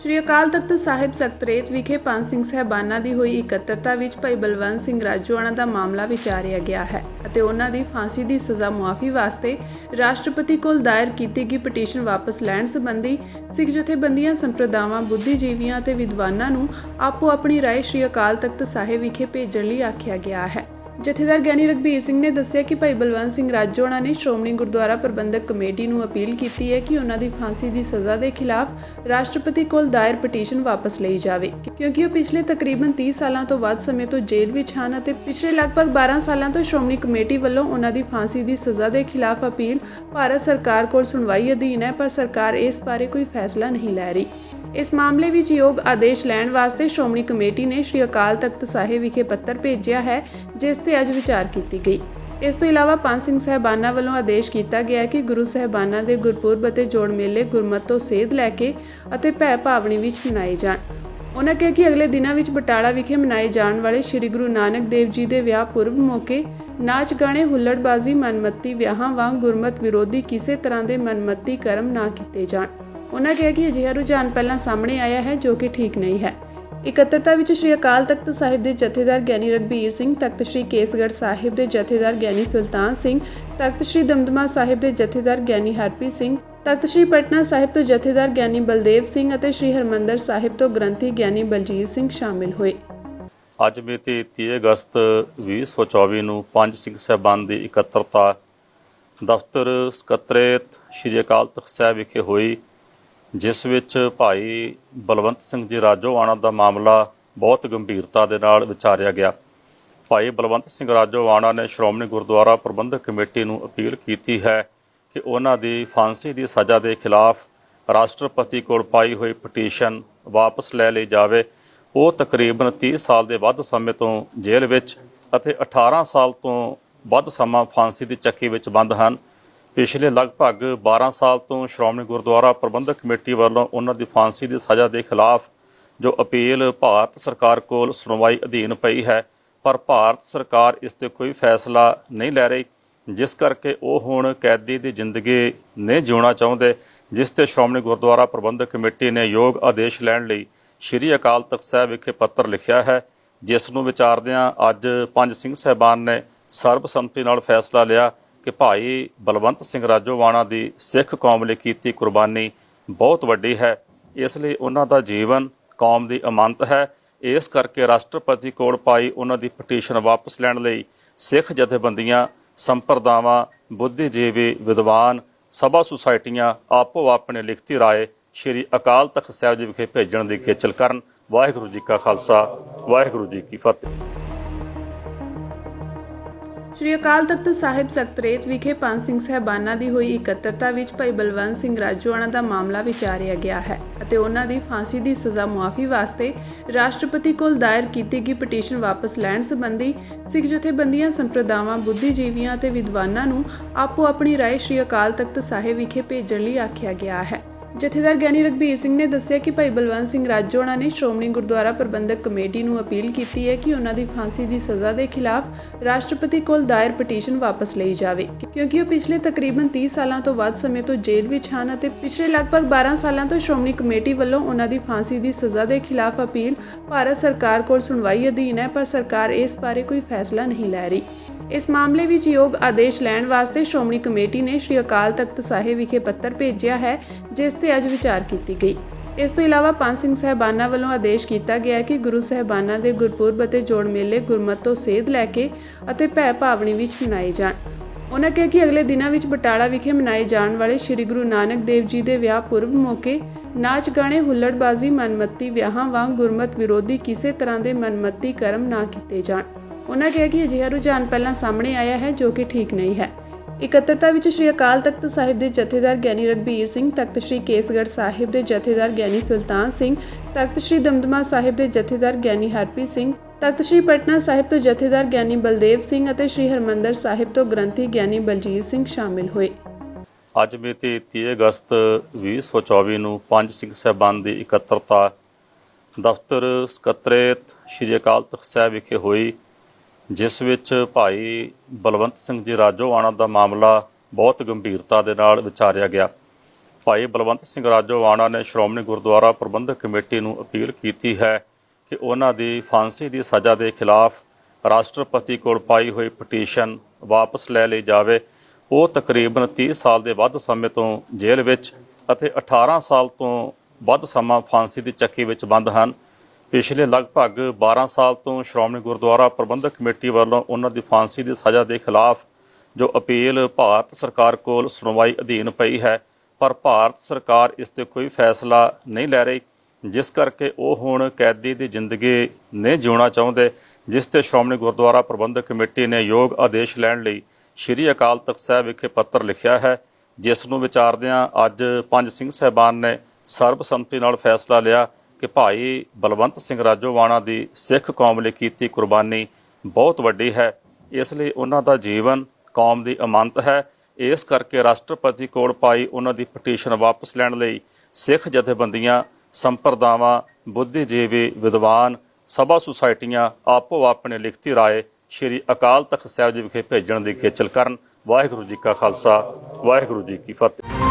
ਸ਼੍ਰੀ ਅਕਾਲ ਤਖਤ ਸਾਹਿਬ ਸਕਤਰੇਤ ਵਿਖੇ ਪੰਜ ਸਿੰਘ ਸਹਿਬਾਨਾਂ ਦੀ ਹੋਈ ਇਕੱਤਰਤਾ ਵਿੱਚ ਭਾਈ ਬਲਵੰਤ ਸਿੰਘ ਰਾਜੋਆਣਾ ਦਾ ਮਾਮਲਾ ਵਿਚਾਰਿਆ ਗਿਆ ਹੈ ਅਤੇ ਉਹਨਾਂ ਦੀ ਫਾਂਸੀ ਦੀ ਸਜ਼ਾ ਮੁਆਫੀ ਵਾਸਤੇ ਰਾਸ਼ਟਰਪਤੀ ਕੋਲ ਦਾਇਰ ਕੀਤੀ ਗਈ ਪਟੀਸ਼ਨ ਵਾਪਸ ਲੈਣ ਸੰਬੰਧੀ ਸਿੱਖ ਜਥੇਬੰਦੀਆਂ, ਸੰਪਰਦਾਵਾਂ, ਬੁੱਧੀਜੀਵੀਆਂ ਅਤੇ ਵਿਦਵਾਨਾਂ ਨੂੰ ਆਪੋ ਆਪਣੀ ਰਾਏ ਸ਼੍ਰੀ ਅਕਾਲ ਤਖਤ ਸਾਹਿਬ ਵਿਖੇ ਭੇਜਣ ਲਈ ਆਖਿਆ ਗਿਆ ਹੈ। ਜਥੇਦਾਰ ਗਿਆਨੀ ਰਗਬੀਰ ਸਿੰਘ ਨੇ ਦੱਸਿਆ ਕਿ ਭਾਈ ਬਲਵੰਤ ਸਿੰਘ ਰਾਜੋਣਾ ਨੇ ਸ਼੍ਰੋਮਣੀ ਗੁਰਦੁਆਰਾ ਪ੍ਰਬੰਧਕ ਕਮੇਟੀ ਨੂੰ ਅਪੀਲ ਕੀਤੀ ਹੈ ਕਿ ਉਹਨਾਂ ਦੀ ਫਾਂਸੀ ਦੀ ਸਜ਼ਾ ਦੇ ਖਿਲਾਫ ਰਾਸ਼ਟਰਪਤੀ ਕੋਲ ਦਾਇਰ ਪਟੀਸ਼ਨ ਵਾਪਸ ਲਈ ਜਾਵੇ, ਕਿਉਂਕਿ ਉਹ ਪਿਛਲੇ ਤਕਰੀਬਨ 30 ਸਾਲਾਂ ਤੋਂ ਵੱਧ ਸਮੇਂ ਤੋਂ ਜੇਲ੍ਹ ਵਿੱਚ ਹਨ ਅਤੇ ਪਿਛਲੇ ਲਗਭਗ 12 ਸਾਲਾਂ ਤੋਂ ਸ਼੍ਰੋਮਣੀ ਕਮੇਟੀ ਵੱਲੋਂ ਉਹਨਾਂ ਦੀ ਫਾਂਸੀ ਦੀ ਸਜ਼ਾ ਦੇ ਖਿਲਾਫ ਅਪੀਲ ਭਾਰਤ ਸਰਕਾਰ ਕੋਲ ਸੁਣਵਾਈ ਅਧੀਨ ਹੈ, ਪਰ ਸਰਕਾਰ ਇਸ ਬਾਰੇ ਕੋਈ ਫੈਸਲਾ ਨਹੀਂ ਲੈ ਰਹੀ। ਇਸ ਮਾਮਲੇ ਵਿੱਚ ਯੋਗ ਆਦੇਸ਼ ਲੈਣ ਵਾਸਤੇ ਸ਼੍ਰੋਮਣੀ ਕਮੇਟੀ ਨੇ ਸ਼੍ਰੀ ਅਕਾਲ ਤਖਤ ਸਾਹਿਬ ਵਿਖੇ ਪੱਤਰ ਭੇਜਿਆ ਹੈ, ਜਿਸ ਤੇ ਅੱਜ ਵਿਚਾਰ ਕੀਤੀ ਗਈ। ਇਸ ਤੋਂ ਇਲਾਵਾ ਪੰਜ ਸਿੰਘ ਸਹਿਬਾਨਾਂ ਵੱਲੋਂ ਆਦੇਸ਼ ਕੀਤਾ ਗਿਆ ਕਿ ਗੁਰੂ ਸਹਿਬਾਨਾਂ ਦੇ ਗੁਰਪੁਰਬ ਅਤੇ ਜੋੜ ਮੇਲੇ ਗੁਰਮਤਿ ਤੋਂ ਸੇਧ ਲੈ ਕੇ ਅਤੇ ਭੈ ਭਾਵਨੀ ਵਿੱਚ ਮਨਾਏ ਜਾਣ। ਉਹਨਾਂ ਕਿਹਾ ਕਿ ਅਗਲੇ ਦਿਨਾਂ ਵਿੱਚ ਬਟਾਲਾ ਵਿਖੇ ਮਨਾਏ ਜਾਣ ਵਾਲੇ ਸ੍ਰੀ ਗੁਰੂ ਨਾਨਕ ਦੇਵ ਜੀ ਦੇ ਵਿਆਹ ਪੁਰਬ ਮੌਕੇ ਨਾਚ ਗਾਣੇ, ਹੁੱਲੜਬਾਜ਼ੀ, ਮਨਮੱਤੀ ਵਿਆਹਾਂ ਵਾਂਗ ਗੁਰਮਤ ਵਿਰੋਧੀ ਕਿਸੇ ਤਰ੍ਹਾਂ ਦੇ ਮਨਮੱਤੀ ਕਰਮ ਨਾ ਕੀਤੇ ਜਾਣ। ਉਹਨਾਂ ਕਿਹਾ ਕਿ ਅਜਿਹਾ ਰੁਝਾਨ ਪਹਿਲਾਂ ਸਾਹਮਣੇ ਆਇਆ ਹੈ ਜੋ ਕਿ ਠੀਕ ਨਹੀਂ ਹੈ। ਇਕੱਤਰਤਾ ਵਿੱਚ ਸ਼੍ਰੀ ਅਕਾਲ ਤਖਤ ਸਾਹਿਬ ਦੇ ਜਥੇਦਾਰ ਗਿਆਨੀ ਰਗਬੀਰ ਸਿੰਘ, ਤਖਤ ਸ਼੍ਰੀ ਕੇਸਗੜ੍ਹ ਸਾਹਿਬ ਦੇ ਜਥੇਦਾਰ ਗਿਆਨੀ ਸੁਲਤਾਨ ਸਿੰਘ, ਤਖਤ ਸ਼੍ਰੀ ਦਮਦਮਾ ਸਾਹਿਬ ਦੇ ਜਥੇਦਾਰ ਗਿਆਨੀ ਹਰਪ੍ਰੀਤ ਸਿੰਘ, ਤਖਤ ਸ਼੍ਰੀ ਪਟਨਾ ਸਾਹਿਬ ਤੋਂ ਜਥੇਦਾਰ ਗਿਆਨੀ ਬਲਦੇਵ ਸਿੰਘ ਅਤੇ ਸ਼੍ਰੀ ਹਰਮੰਦਰ ਸਾਹਿਬ ਤੋਂ ਗ੍ਰੰਥੀ ਗਿਆਨੀ ਬਲਜੀਤ ਸਿੰਘ ਸ਼ਾਮਿਲ ਹੋਏ। ਅੱਜ ਮਿਤੀ 30 ਅਗਸਤ 2024 ਨੂੰ ਪੰਜ ਸਿੰਘ ਸਾਹਿਬਾਨ ਦੀ ਇਕੱਤਰਤਾ ਦਫ਼ਤਰ ਸਕੱਤਰੇਤ ਸ਼੍ਰੀ ਅਕਾਲ ਤਖਤ ਸਾਹਿਬ ਵਿਖੇ ਹੋਈ। ਜਿਸ ਵਿੱਚ ਭਾਈ ਬਲਵੰਤ ਸਿੰਘ ਜੀ ਰਾਜੋਆਣਾ ਦਾ ਮਾਮਲਾ ਬਹੁਤ ਗੰਭੀਰਤਾ ਦੇ ਨਾਲ ਵਿਚਾਰਿਆ ਗਿਆ। ਭਾਈ ਬਲਵੰਤ ਸਿੰਘ ਰਾਜੋਆਣਾ ਨੇ ਸ਼੍ਰੋਮਣੀ ਗੁਰਦੁਆਰਾ ਪ੍ਰਬੰਧਕ ਕਮੇਟੀ ਨੂੰ ਅਪੀਲ ਕੀਤੀ ਹੈ ਕਿ ਉਹਨਾਂ ਦੀ ਫਾਂਸੀ ਦੀ ਸਜ਼ਾ ਦੇ ਖਿਲਾਫ ਰਾਸ਼ਟਰਪਤੀ ਕੋਲ ਪਾਈ ਹੋਈ ਪਟੀਸ਼ਨ ਵਾਪਸ ਲੈ ਲਈ ਜਾਵੇ। ਉਹ ਤਕਰੀਬਨ 30 ਸਾਲ ਦੇ ਵੱਧ ਸਮੇਂ ਤੋਂ ਜੇਲ੍ਹ ਵਿੱਚ ਅਤੇ 18 ਸਾਲ ਤੋਂ ਵੱਧ ਸਮਾਂ ਫਾਂਸੀ ਦੀ ਚੱਕੀ ਵਿੱਚ ਬੰਦ ਹਨ। ਪਿਛਲੇ ਲਗਭਗ 12 ਸਾਲ ਤੋਂ ਸ਼੍ਰੋਮਣੀ ਗੁਰਦੁਆਰਾ ਪ੍ਰਬੰਧਕ ਕਮੇਟੀ ਵੱਲੋਂ ਉਹਨਾਂ ਦੀ ਫਾਂਸੀ ਦੀ ਸਜ਼ਾ ਦੇ ਖਿਲਾਫ ਜੋ ਅਪੀਲ ਭਾਰਤ ਸਰਕਾਰ ਕੋਲ ਸੁਣਵਾਈ ਅਧੀਨ ਪਈ ਹੈ, ਪਰ ਭਾਰਤ ਸਰਕਾਰ ਇਸ ਤੇ ਕੋਈ ਫੈਸਲਾ ਨਹੀਂ ਲੈ ਰਹੀ, ਜਿਸ ਕਰਕੇ ਉਹ ਹੁਣ ਕੈਦੀ ਦੀ ਜ਼ਿੰਦਗੀ ਨਹੀਂ ਜਿਉਣਾ ਚਾਹੁੰਦੇ, ਜਿਸ ਤੇ ਸ਼੍ਰੋਮਣੀ ਗੁਰਦੁਆਰਾ ਪ੍ਰਬੰਧਕ ਕਮੇਟੀ ਨੇ ਯੋਗ ਆਦੇਸ਼ ਲੈਣ ਲਈ ਸ਼੍ਰੀ ਅਕਾਲ ਤਖਤ ਸਾਹਿਬ ਵਿਖੇ ਪੱਤਰ ਲਿਖਿਆ ਹੈ, ਜਿਸ ਨੂੰ ਵਿਚਾਰਦਿਆਂ ਅੱਜ ਪੰਜ ਸਿੰਘ ਸਹਿਬਾਨ ਨੇ ਸਰਬਸੰਮਤੀ ਨਾਲ ਫੈਸਲਾ ਲਿਆ ਕਿ ਭਾਈ ਬਲਵੰਤ ਸਿੰਘ ਰਾਜੋਵਾਣਾ ਦੀ ਸਿੱਖ ਕੌਮ ਲਈ ਕੀਤੀ ਕੁਰਬਾਨੀ ਬਹੁਤ ਵੱਡੀ ਹੈ। ਇਸ ਲਈ ਉਹਨਾਂ ਦਾ ਜੀਵਨ ਕੌਮ ਦੀ ਅਮਾਨਤ ਹੈ। ਇਸ ਕਰਕੇ ਰਾਸ਼ਟਰਪਤੀ ਕੋਲ ਪਾਈ ਉਹਨਾਂ ਦੀ ਪਟੀਸ਼ਨ ਵਾਪਸ ਲੈਣ ਲਈ ਸਿੱਖ ਜਥੇਬੰਦੀਆਂ, ਸੰਪਰਦਾਵਾਂ, ਬੁੱਧੀਜੀਵੀ ਵਿਦਵਾਨ, ਸਭਾ ਸੁਸਾਇਟੀਆਂ ਆਪੋ ਆਪਣੇ ਲਿਖਤੀ ਰਾਏ ਸ਼੍ਰੀ ਅਕਾਲ ਤਖਤ ਸਾਹਿਬ ਜੀ ਵਿਖੇ ਭੇਜਣ ਦੀ ਖੇਚਲ ਕਰਨ। ਵਾਹਿਗੁਰੂ ਜੀ ਕਾ ਖਾਲਸਾ, ਵਾਹਿਗੁਰੂ ਜੀ ਕੀ ਫਤਿਹ। ਸ਼੍ਰੀ ਅਕਾਲ ਤਖਤ ਸਾਹਿਬ ਸਕਤਰੇਤ ਵਿਖੇ ਪੰਜ ਸਿੰਘ ਸਹਿਬਾਨਾਂ ਦੀ ਹੋਈ ਇਕੱਤਰਤਾ ਵਿੱਚ ਭਾਈ ਬਲਵੰਤ ਸਿੰਘ ਰਾਜੋਆਣਾ ਦਾ ਮਾਮਲਾ ਵਿਚਾਰਿਆ ਗਿਆ ਹੈ ਅਤੇ ਉਹਨਾਂ ਦੀ ਫਾਂਸੀ ਦੀ ਸਜ਼ਾ ਮੁਆਫੀ ਵਾਸਤੇ ਰਾਸ਼ਟਰਪਤੀ ਕੋਲ ਦਾਇਰ ਕੀਤੀ ਗਈ ਪਟੀਸ਼ਨ ਵਾਪਸ ਲੈਣ ਸੰਬੰਧੀ ਸਿੱਖ ਜਥੇਬੰਦੀਆਂ, ਸੰਪਰਦਾਵਾਂ, ਬੁੱਧੀਜੀਵੀਆਂ ਅਤੇ ਵਿਦਵਾਨਾਂ ਨੂੰ ਆਪੋ ਆਪਣੀ ਰਾਏ ਸ਼੍ਰੀ ਅਕਾਲ ਤਖਤ ਸਾਹਿਬ ਵਿਖੇ ਭੇਜਣ ਲਈ ਆਖਿਆ ਗਿਆ ਹੈ। ਜਥੇਦਾਰ ਗਿਆਨੀ ਰਗਬੀਰ ਸਿੰਘ ਨੇ ਦੱਸਿਆ ਕਿ ਭਾਈ ਬਲਵੰਤ ਸਿੰਘ ਰਾਜੋਆਣਾ ਨੇ ਸ਼੍ਰੋਮਣੀ ਗੁਰਦੁਆਰਾ ਪ੍ਰਬੰਧਕ ਕਮੇਟੀ ਨੂੰ ਅਪੀਲ ਕੀਤੀ ਹੈ ਕਿ ਉਹਨਾਂ ਦੀ ਫਾਂਸੀ ਦੀ ਸਜ਼ਾ ਦੇ ਖਿਲਾਫ ਰਾਸ਼ਟਰਪਤੀ ਕੋਲ ਦਾਇਰ ਪਟੀਸ਼ਨ ਵਾਪਸ ਲਈ ਜਾਵੇ, ਕਿਉਂਕਿ ਉਹ ਪਿਛਲੇ ਤਕਰੀਬਨ 30 ਸਾਲਾਂ ਤੋਂ ਵੱਧ ਸਮੇਂ ਤੋਂ ਜੇਲ੍ਹ ਵਿੱਚ ਹਨ ਅਤੇ ਪਿਛਲੇ ਲਗਭਗ 12 ਸਾਲਾਂ ਤੋਂ ਸ਼੍ਰੋਮਣੀ ਕਮੇਟੀ ਵੱਲੋਂ ਉਹਨਾਂ ਦੀ ਫਾਂਸੀ ਦੀ ਸਜ਼ਾ ਦੇ ਖਿਲਾਫ ਅਪੀਲ ਭਾਰਤ ਸਰਕਾਰ ਕੋਲ ਸੁਣਵਾਈ ਅਧੀਨ ਹੈ, ਪਰ ਸਰਕਾਰ ਇਸ ਬਾਰੇ ਕੋਈ ਫੈਸਲਾ ਨਹੀਂ ਲੈ ਰਹੀ। ਇਸ ਮਾਮਲੇ ਵਿੱਚ ਯੋਗ ਆਦੇਸ਼ ਲੈਣ ਵਾਸਤੇ ਸ਼੍ਰੋਮਣੀ ਕਮੇਟੀ ਨੇ ਸ਼੍ਰੀ ਅਕਾਲ ਤਖਤ ਸਾਹਿਬ ਵਿਖੇ ਪੱਤਰ ਭੇਜਿਆ ਹੈ, ਜਿਸ ਤੇ ਅੱਜ ਵਿਚਾਰ ਕੀਤੀ ਗਈ। ਇਸ ਤੋਂ ਇਲਾਵਾ ਪੰਜ ਸਿੰਘ ਸਹਿਬਾਨਾਂ ਵੱਲੋਂ ਆਦੇਸ਼ ਕੀਤਾ ਗਿਆ ਹੈ ਕਿ ਗੁਰੂ ਸਹਿਬਾਨਾਂ ਦੇ ਗੁਰਪੁਰਬ ਅਤੇ ਜੋੜ ਮੇਲੇ ਗੁਰਮਤਿ ਤੋਂ ਸੇਧ ਲੈ ਕੇ ਅਤੇ ਭੈ ਭਾਵਨੀ ਵਿੱਚ ਮਨਾਏ ਜਾਣ। ਉਹਨਾਂ ਕਿਹਾ ਕਿ ਅਗਲੇ ਦਿਨਾਂ ਵਿੱਚ ਬਟਾਲਾ ਵਿਖੇ ਮਨਾਏ ਜਾਣ ਵਾਲੇ ਸ੍ਰੀ ਗੁਰੂ ਨਾਨਕ ਦੇਵ ਜੀ ਦੇ ਵਿਆਹ ਪੁਰਬ ਮੌਕੇ ਨਾਚ ਗਾਣੇ, ਹੁੱਲੜਬਾਜ਼ੀ, ਮਨਮੱਤੀ ਵਿਆਹਾਂ ਵਾਂਗ ਗੁਰਮਤ ਵਿਰੋਧੀ ਕਿਸੇ ਤਰ੍ਹਾਂ ਦੇ ਮਨਮੱਤੀ ਕਰਮ ਨਾ ਕੀਤੇ ਜਾਣ। ਉਹਨਾਂ ਕਿਹਾ ਕਿ ਅਜਿਹਾ ਰੁਝਾਨ ਪਹਿਲਾਂ ਸਾਹਮਣੇ ਆਇਆ ਹੈ ਜੋ ਕਿ ਠੀਕ ਨਹੀਂ ਹੈ। ਇਕੱਤਰਤਾ ਵਿੱਚ ਸ਼੍ਰੀ ਅਕਾਲ ਤਖਤ ਸਾਹਿਬ ਦੇ ਜਥੇਦਾਰ ਗਿਆਨੀ ਰਗਬੀਰ ਸਿੰਘ, ਤਖਤ ਸ਼੍ਰੀ ਕੇਸਗੜ੍ਹ ਸਾਹਿਬ ਦੇ ਜਥੇਦਾਰ ਗਿਆਨੀ ਸੁਲਤਾਨ ਸਿੰਘ, ਤਖਤ ਸ਼੍ਰੀ ਦਮਦਮਾ ਸਾਹਿਬ ਦੇ ਜਥੇਦਾਰ ਗਿਆਨੀ ਹਰਪ੍ਰੀਤ ਸਿੰਘ, ਤਖਤ ਸ਼੍ਰੀ ਪਟਨਾ ਸਾਹਿਬ ਤੋਂ ਜਥੇਦਾਰ ਗਿਆਨੀ ਬਲਦੇਵ ਸਿੰਘ ਅਤੇ ਸ਼੍ਰੀ ਹਰਮੰਦਰ ਸਾਹਿਬ ਤੋਂ ਗ੍ਰੰਥੀ ਗਿਆਨੀ ਬਲਜੀਤ ਸਿੰਘ ਸ਼ਾਮਿਲ ਹੋਏ। ਅੱਜ ਮਿਤੀ 30 ਅਗਸਤ 2024 ਨੂੰ ਪੰਜ ਸਿੰਘ ਸਾਹਿਬਾਨ ਦੀ ਇਕੱਤਰਤਾ ਦਫ਼ਤਰ ਸਕੱਤਰੇਤ ਸ਼੍ਰੀ ਅਕਾਲ ਤਖਤ ਸਾਹਿਬ ਵਿਖੇ ਹੋਈ। ਜਿਸ ਵਿੱਚ ਭਾਈ ਬਲਵੰਤ ਸਿੰਘ ਜੀ ਰਾਜੋਆਣਾ ਦਾ ਮਾਮਲਾ ਬਹੁਤ ਗੰਭੀਰਤਾ ਦੇ ਨਾਲ ਵਿਚਾਰਿਆ ਗਿਆ। ਭਾਈ ਬਲਵੰਤ ਸਿੰਘ ਰਾਜੋਵਾਣਾ ਨੇ ਸ਼੍ਰੋਮਣੀ ਗੁਰਦੁਆਰਾ ਪ੍ਰਬੰਧਕ ਕਮੇਟੀ ਨੂੰ ਅਪੀਲ ਕੀਤੀ ਹੈ ਕਿ ਉਹਨਾਂ ਦੀ ਫਾਂਸੀ ਦੀ ਸਜ਼ਾ ਦੇ ਖਿਲਾਫ ਰਾਸ਼ਟਰਪਤੀ ਕੋਲ ਪਾਈ ਹੋਈ ਪਟੀਸ਼ਨ ਵਾਪਸ ਲੈ ਲਈ ਜਾਵੇ। ਉਹ ਤਕਰੀਬਨ 30 ਸਾਲ ਦੇ ਵੱਧ ਸਮੇਂ ਤੋਂ ਜੇਲ੍ਹ ਵਿੱਚ ਅਤੇ 18 ਸਾਲ ਤੋਂ ਵੱਧ ਸਮਾਂ ਫਾਂਸੀ ਦੀ ਚੱਕੀ ਵਿੱਚ ਬੰਦ ਹਨ। ਪਿਛਲੇ ਲਗਭਗ 12 ਸਾਲ ਤੋਂ ਸ਼੍ਰੋਮਣੀ ਗੁਰਦੁਆਰਾ ਪ੍ਰਬੰਧਕ ਕਮੇਟੀ ਵੱਲੋਂ ਉਹਨਾਂ ਦੀ ਫਾਂਸੀ ਦੀ ਸਜ਼ਾ ਦੇ ਖਿਲਾਫ ਜੋ ਅਪੀਲ ਭਾਰਤ ਸਰਕਾਰ ਕੋਲ ਸੁਣਵਾਈ ਅਧੀਨ ਪਈ ਹੈ, ਪਰ ਭਾਰਤ ਸਰਕਾਰ ਇਸ ਤੇ ਕੋਈ ਫੈਸਲਾ ਨਹੀਂ ਲੈ ਰਹੀ, ਜਿਸ ਕਰਕੇ ਉਹ ਹੁਣ ਕੈਦੀ ਦੀ ਜ਼ਿੰਦਗੀ ਨਹੀਂ ਜਿਉਣਾ ਚਾਹੁੰਦੇ, ਜਿਸ ਤੇ ਸ਼੍ਰੋਮਣੀ ਗੁਰਦੁਆਰਾ ਪ੍ਰਬੰਧਕ ਕਮੇਟੀ ਨੇ ਯੋਗ ਆਦੇਸ਼ ਲੈਣ ਲਈ ਸ਼੍ਰੀ ਅਕਾਲ ਤਖਤ ਸਾਹਿਬ ਵਿਖੇ ਪੱਤਰ ਲਿਖਿਆ ਹੈ, ਜਿਸ ਨੂੰ ਵਿਚਾਰਦਿਆਂ ਅੱਜ ਪੰਜ ਸਿੰਘ ਸਹਿਬਾਨ ਨੇ ਸਰਬਸੰਮਤੀ ਨਾਲ ਫੈਸਲਾ ਲਿਆ ਕਿ ਭਾਈ ਬਲਵੰਤ ਸਿੰਘ ਰਾਜੋਵਾਣਾ ਦੀ ਸਿੱਖ ਕੌਮ ਲਈ ਕੀਤੀ ਕੁਰਬਾਨੀ ਬਹੁਤ ਵੱਡੀ ਹੈ। ਇਸ ਲਈ ਉਹਨਾਂ ਦਾ ਜੀਵਨ ਕੌਮ ਦੀ ਅਮਾਨਤ ਹੈ। ਇਸ ਕਰਕੇ ਰਾਸ਼ਟਰਪਤੀ ਕੋਲ ਪਾਈ ਉਹਨਾਂ ਦੀ ਪਟੀਸ਼ਨ ਵਾਪਸ ਲੈਣ ਲਈ ਸਿੱਖ ਜਥੇਬੰਦੀਆਂ, ਸੰਪਰਦਾਵਾਂ, ਬੁੱਧੀਜੀਵੀ ਵਿਦਵਾਨ, ਸਭਾ ਸੁਸਾਇਟੀਆਂ ਆਪੋ ਆਪਣੇ ਲਿਖਤੀ ਰਾਏ ਸ਼੍ਰੀ ਅਕਾਲ ਤਖਤ ਸਾਹਿਬ ਜੀ ਵਿਖੇ ਭੇਜਣ ਦੀ ਖੇਚਲ ਕਰਨ। ਵਾਹਿਗੁਰੂ ਜੀ ਕਾ ਖਾਲਸਾ, ਵਾਹਿਗੁਰੂ ਜੀ ਕੀ ਫਤਿਹ।